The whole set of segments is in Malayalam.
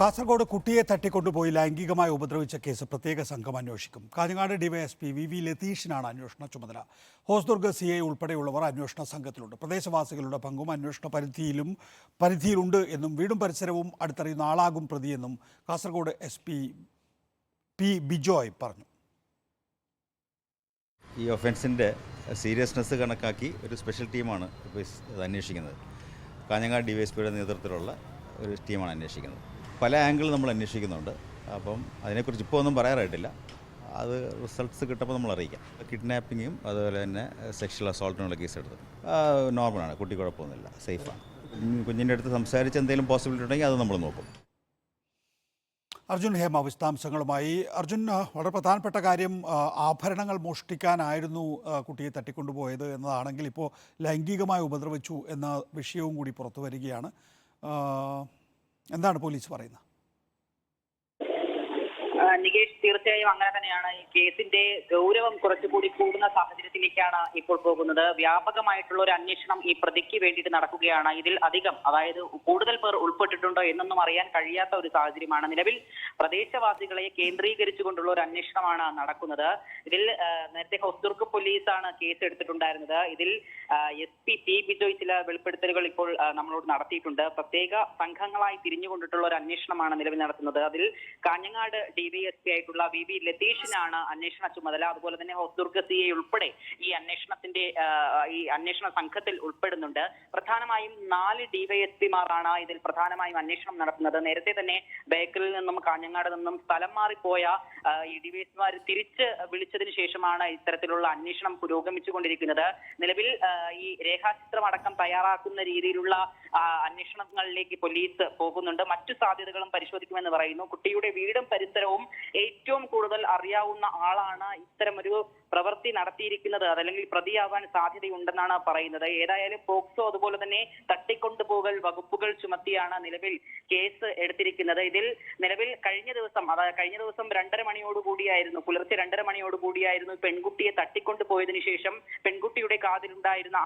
കാസർഗോഡ് കുട്ടിയെ തട്ടിക്കൊണ്ടുപോയി ലൈംഗികമായി ഉപദ്രവിച്ച കേസ് പ്രത്യേക സംഘം അന്വേഷിക്കും. കാഞ്ഞങ്ങാട് ഡിവൈഎസ്പി വി വി ലതീഷിനാണ് അന്വേഷണ ചുമതല. ഹോസ്ദുർഗ് സി ഐ ഉൾപ്പെടെയുള്ളവർ അന്വേഷണ സംഘത്തിലുണ്ട്. പ്രദേശവാസികളുടെ പങ്കും അന്വേഷണ പരിധിയിലും പരിധിയിലുണ്ട് എന്നും വീടും പരിസരവും അടുത്തറിയുന്ന ആളാകും പ്രതിയെന്നും Kasaragod S P P Bijoy പറഞ്ഞു. ഈ ഒഫൻസിന്റെ സീരിയസ്നെസ് കണക്കാക്കി ഒരു സ്പെഷ്യൽ ടീമാണ് ഇപ്പോൾ അന്വേഷിക്കുന്നത്. കാഞ്ഞങ്ങാട് ഡി വൈ എസ് പിയുടെ നേതൃത്വത്തിലുള്ള ഒരു ടീമാണ് അന്വേഷിക്കുന്നത്. പല ആംഗിൾ നമ്മൾ അന്വേഷിക്കുന്നുണ്ട്. അപ്പം അതിനെക്കുറിച്ച് ഇപ്പോൾ ഒന്നും പറയാറായിട്ടില്ല. അത് റിസൾട്ട്സ് കിട്ടുമ്പോൾ നമ്മൾ അറിയിക്കാം. കിഡ്നാപ്പിങ്ങും അതുപോലെ തന്നെ സെക്ഷൽ അസോൾട്ടിനുള്ള കേസ് എടുത്തത് നോർമലാണ് കുട്ടി കുഴപ്പമൊന്നുമില്ല. സേഫാണ് കുഞ്ഞിന്റെ അടുത്ത് സംസാരിച്ച് എന്തെങ്കിലും പോസിബിലിറ്റി ഉണ്ടെങ്കിൽ അത് നമ്മൾ നോക്കും. അർജുൻ ഹേമ വിശദാംശങ്ങളുമായി. അർജുൻ വളരെ പ്രധാനപ്പെട്ട കാര്യം ആഭരണങ്ങൾ മോഷ്ടിക്കാനായിരുന്നു കുട്ടിയെ തട്ടിക്കൊണ്ടുപോയത് എന്നതാണെങ്കിൽ ഇപ്പോൾ ലൈംഗികമായി ഉപദ്രവിച്ചു എന്ന വിഷയവും കൂടി പുറത്തു വരികയാണ്. എന്താണ് പോലീസ് പറയുന്നത്? നികേഷ് തീർച്ചയായും അങ്ങനെ തന്നെയാണ്. ഈ കേസിന്റെ ഗൗരവം കുറച്ചുകൂടി കൂടുന്ന സാഹചര്യത്തിലേക്കാണ് ഇപ്പോൾ പോകുന്നത്. വ്യാപകമായിട്ടുള്ള ഒരു അന്വേഷണം ഈ പ്രതിക്ക് വേണ്ടിയിട്ട് നടക്കുകയാണ്. ഇതിൽ അധികം അതായത് കൂടുതൽ പേർ ഉൾപ്പെട്ടിട്ടുണ്ടോ എന്നൊന്നും അറിയാൻ കഴിയാത്ത ഒരു സാഹചര്യമാണ്. നിലവിൽ പ്രദേശവാസികളെ കേന്ദ്രീകരിച്ചുകൊണ്ടുള്ള ഒരു അന്വേഷണമാണ് നടക്കുന്നത്. ഇതിൽ നേരത്തെ ഹൊസ്ദുർഗ് പോലീസാണ് കേസ് എടുത്തിട്ടുണ്ടായിരുന്നത് ഇതിൽ എസ് പി ടി ബിജോയ് ചില വെളിപ്പെടുത്തലുകൾ ഇപ്പോൾ നമ്മളോട് നടത്തിയിട്ടുണ്ട്. പ്രത്യേക സംഘങ്ങളായി തിരിഞ്ഞുകൊണ്ടിട്ടുള്ള ഒരു അന്വേഷണമാണ് നിലവിൽ നടത്തുന്നത്. അതിൽ കാഞ്ഞങ്ങാട് ഡി എസ് പി ആയിട്ടുള്ള വി വി ലതീഷിനാണ് അന്വേഷണ ചുമതല. അതുപോലെ തന്നെ ഹോസ്ദുർഗ് സി എ ഉൾപ്പെടെ ഈ അന്വേഷണത്തിന്റെ ഈ അന്വേഷണ സംഘത്തിൽ ഉൾപ്പെടുന്നുണ്ട്. പ്രധാനമായും നാല് ഡിവൈഎസ്പിമാരാണ് ഇതിൽ പ്രധാനമായും അന്വേഷണം നടത്തുന്നത്. നേരത്തെ തന്നെ ബേക്കലിൽ നിന്നും കാഞ്ഞങ്ങാട് നിന്നും സ്ഥലം മാറിപ്പോയ ഈ ഡിവൈഎസ്പിമാർ തിരിച്ച് വിളിച്ചതിന് ശേഷമാണ് ഇത്തരത്തിലുള്ള അന്വേഷണം പുരോഗമിച്ചുകൊണ്ടിരിക്കുന്നത്. നിലവിൽ ഈ രേഖാചിത്രം അടക്കം തയ്യാറാക്കുന്ന രീതിയിലുള്ള അന്വേഷണങ്ങളിലേക്ക് പോലീസ് പോകുന്നുണ്ട്. മറ്റു സാധ്യതകളും പരിശോധിക്കുമെന്ന് പറയുന്നു. കുട്ടിയുടെ വീടും പരിസരവും ഏറ്റവും കൂടുതൽ അറിയാവുന്ന ആളാണ് ഇത്തരമൊരു പ്രവൃത്തി നടത്തിയിരിക്കുന്നത്. അതല്ലെങ്കിൽ പ്രതിയാവാൻ സാധ്യതയുണ്ടെന്നാണ് പറയുന്നത്. ഏതായാലും പോക്സോ അതുപോലെ തന്നെ തട്ടിക്കൊണ്ടുപോകൽ വകുപ്പുകൾ ചുമത്തിയാണ് നിലവിൽ കേസ് എടുത്തിരിക്കുന്നത്. ഇതിൽ നിലവിൽ കഴിഞ്ഞ ദിവസം അതായത് കഴിഞ്ഞ ദിവസം രണ്ടര മണിയോടുകൂടിയായിരുന്നു പുലർച്ചെ രണ്ടര മണിയോടുകൂടിയായിരുന്നു പെൺകുട്ടിയെ തട്ടിക്കൊണ്ടുപോയതിനു ശേഷം പെൺകുട്ടിയുടെ കാതിലുണ്ടായിരുന്ന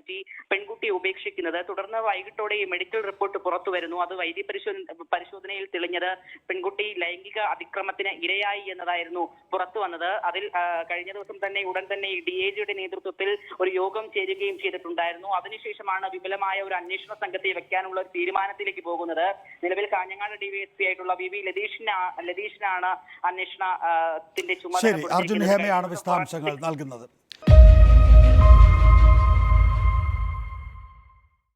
മാറ്റി പെൺകുട്ടിയെ ഉപേക്ഷിക്കുന്നത്. തുടർന്ന് വൈകിട്ടോടെ ഈ മെഡിക്കൽ റിപ്പോർട്ട് പുറത്തു വരുന്നു. അത് വൈദ്യ പരിശോധന പരിശോധനയിൽ തെളിഞ്ഞത് പെൺകുട്ടി ലൈംഗിക അതിക്രമത്തിന് ഇരയായി എന്നതായിരുന്നു പുറത്തു വന്നത്. അതിൽ കഴിഞ്ഞ ദിവസം തന്നെ ഉടൻ തന്നെ ഈ ഡി എ ജിയുടെ നേതൃത്വത്തിൽ ഒരു യോഗം ചേരുകയും ചെയ്തിട്ടുണ്ടായിരുന്നു. അതിനുശേഷമാണ് വിപുലമായ ഒരു അന്വേഷണ സംഘത്തെ വെക്കാനുള്ള ഒരു തീരുമാനത്തിലേക്ക് പോകുന്നത്. നിലവിൽ കാഞ്ഞങ്ങാട് ഡിവൈഎസ്പി ആയിട്ടുള്ള വി വി ലതീഷിന ലതീഷിനാണ് അന്വേഷണത്തിന്റെ ചുമതല അർജുൻ ഹേമയാണ് വിശദാംശങ്ങൾ നൽകുന്നത്.